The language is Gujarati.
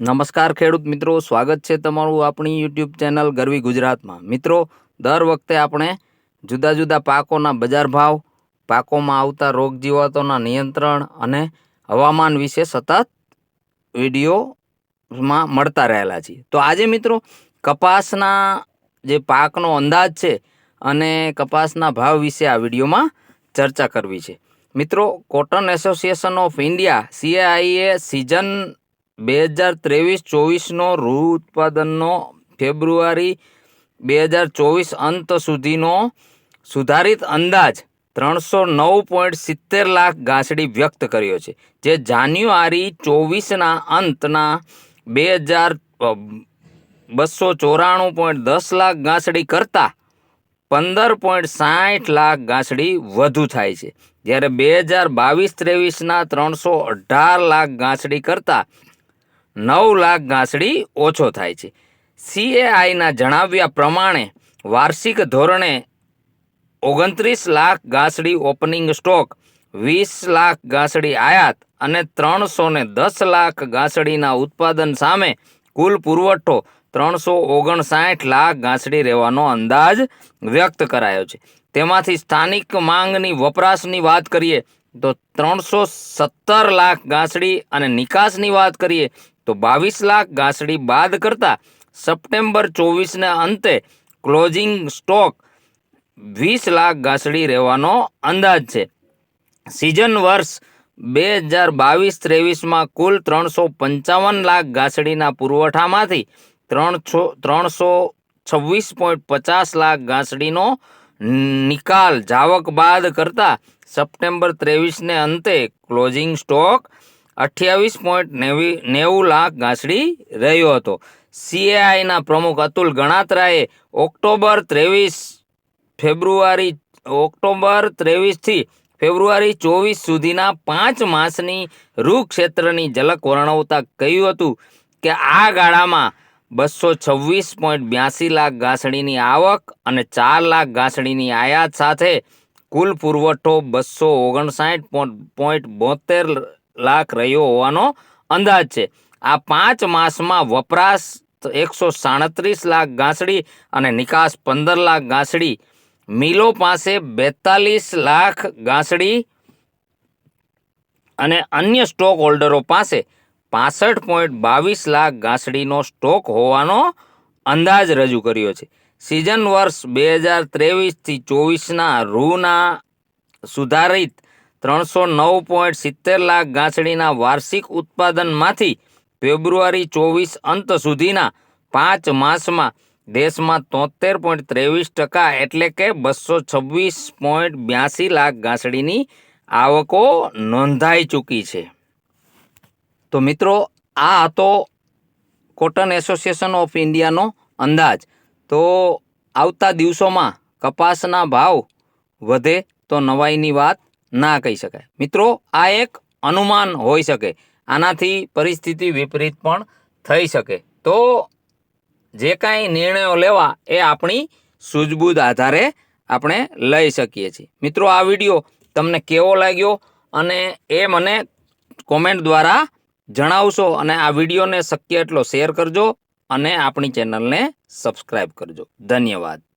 નમસ્કાર ખેડૂત મિત્રો, સ્વાગત છે તમારું આપણી યુટ્યુબ ચેનલ ગરવી ગુજરાતમાં. મિત્રો, દર વખતે આપણે જુદા જુદા પાકોના બજાર ભાવ, પાકોમાં આવતા રોગ જીવાતોના નિયંત્રણ અને હવામાન વિશે સતત વિડીયોમાં મળતા રહેલા છીએ. તો આજે મિત્રો, કપાસના જે પાકનો અંદાજ છે અને કપાસના ભાવ વિશે આ વિડીયોમાં ચર્ચા કરવી છે. મિત્રો, cotton association of India C A I A season બે હજાર ત્રેવીસ ચોવીસનો રૂ ઉત્પાદનનો ફેબ્રુઆરી બે હજાર ચોવીસ અંત સુધીનો સુધારિત અંદાજ ત્રણસો નવ પોઈન્ટ સિત્તેર લાખ ઘાસડી વ્યક્ત કર્યો છે. જે જાન્યુઆરી ચોવીસના અંતના બે હજાર બસો ચોરાણું પોઈન્ટ દસ લાખ ઘાસડી કરતાં પંદર પોઈન્ટ સાઠ લાખ ઘાસડી વધુ થાય છે. જ્યારે બે હજાર બાવીસ ત્રેવીસના ત્રણસો અઢાર લાખ ઘાસડી કરતાં નવ લાખ ગાંસડી ઓછો થાય છે. સીએઆઈના જણાવ્યા પ્રમાણે વાર્ષિક ધોરણે ઓગણત્રીસ લાખ ગાંસડી ઓપનિંગ સ્ટોક વીસ લાખ ગાંસડી આયાત અને ત્રણસો ને દસ લાખ ગાંસડીના ઉત્પાદન સામે કુલ પુરવઠો ત્રણસો ઓગણસાઠ લાખ ગાંસડી રહેવાનો અંદાજ વ્યક્ત કરાયો છે. તેમાંથી સ્થાનિક માંગની વપરાશની વાત કરીએ તો ત્રણસો સત્તર લાખ ગાંસડી અને નિકાસની વાત કરીએ, તો બાવીસ લાખ ગાંસડી બાદ કરતાં સપ્ટેમ્બર ચોવીસના અંતે ક્લોઝિંગ સ્ટોક વીસ લાખ ગાંસડી રહેવાનો અંદાજ છે. સિઝન વર્ષ બે હજાર બાવીસ ત્રેવીસમાં કુલ ત્રણસો પંચાવન લાખ ગાંસડીના પુરવઠામાંથી ત્રણસો ત્રણસો છવ્વીસ પોઈન્ટ પચાસ લાખ ગાંસડીનો નિકાલ જાવક બાદ કરતાં સપ્ટેમ્બર ત્રેવીસને અંતે ક્લોઝિંગ સ્ટોક અઠ્યાવીસ પોઈન્ટ નેવી નેવું લાખ ગાંસડી રહ્યો હતો. સીએઆઈના પ્રમુખ અતુલ ગણાત્રાએ ઓક્ટોબર ત્રેવીસ ફેબ્રુઆરી, ઓક્ટોબર ત્રેવીસથી ફેબ્રુઆરી ચોવીસ સુધીના પાંચ માસની રૂ ક્ષેત્રની ઝલક વર્ણવતા કહ્યું હતું કે આ ગાળામાં બસો છવ્વીસ પોઈન્ટ બ્યાસી લાખ ઘાસડીની આવક અને ચાર લાખ ઘાસડીની આયાત સાથે કુલ પુરવઠો બસો ઓગણસાઠ પોઈન્ટ બોતેર લાખ રહ્યો હોવાનો અંદાજ છે. આ પાંચ માસમાં વપરાશ એકસો સાડત્રીસ લાખ ઘાસડી અને નિકાસ પંદર લાખ ઘાસડી. મિલો પાસે બેતાલીસ લાખ ઘાસડી અને અન્ય સ્ટોક હોલ્ડરો પાસે પાસઠ પોઈન્ટ બાવીસ લાખ ઘાસડીનો સ્ટોક હોવાનો અંદાજ રજૂ કર્યો છે. સિઝન વર્ષ બે હજાર ત્રેવીસથી ચોવીસના રૂના સુધારિત ત્રણસો નવ પોઈન્ટ સિત્તેર લાખ ઘાસડીના વાર્ષિક ઉત્પાદનમાંથી ફેબ્રુઆરી ચોવીસ અંત સુધીના પાંચ માસમાં દેશમાં તોતેર પોઈન્ટ ત્રેવીસ ટકા એટલે કે બસો છવ્વીસ પોઈન્ટ બ્યાસી લાખ ઘાસડીની આવકો નોંધાઈ ચૂકી છે. તો મિત્રો, આ હતો કોટન એસોસિએશન ઓફ ઇન્ડિયાનો અંદાજ. તો આવતા દિવસોમાં કપાસના ભાવ વધે તો નવાઈની વાત ના કહી શકાય. મિત્રો, આ એક અનુમાન હોઈ શકે. આનાથી પરિસ્થિતિ વિપરીત પણ થઈ શકે. તો જે કાંઈ નિર્ણયો લેવા એ આપણી સૂઝબૂઝ આધારે આપણે લઈ શકીએ છીએ. મિત્રો, આ વીડિયો તમને કેવો લાગ્યો અને એ મને કોમેન્ટ દ્વારા જણાવશો અને આ વિડીયોને શક્ય એટલો શેર કરજો અને આપણી ચેનલને સબસ્ક્રાઈબ કરજો. ધન્યવાદ.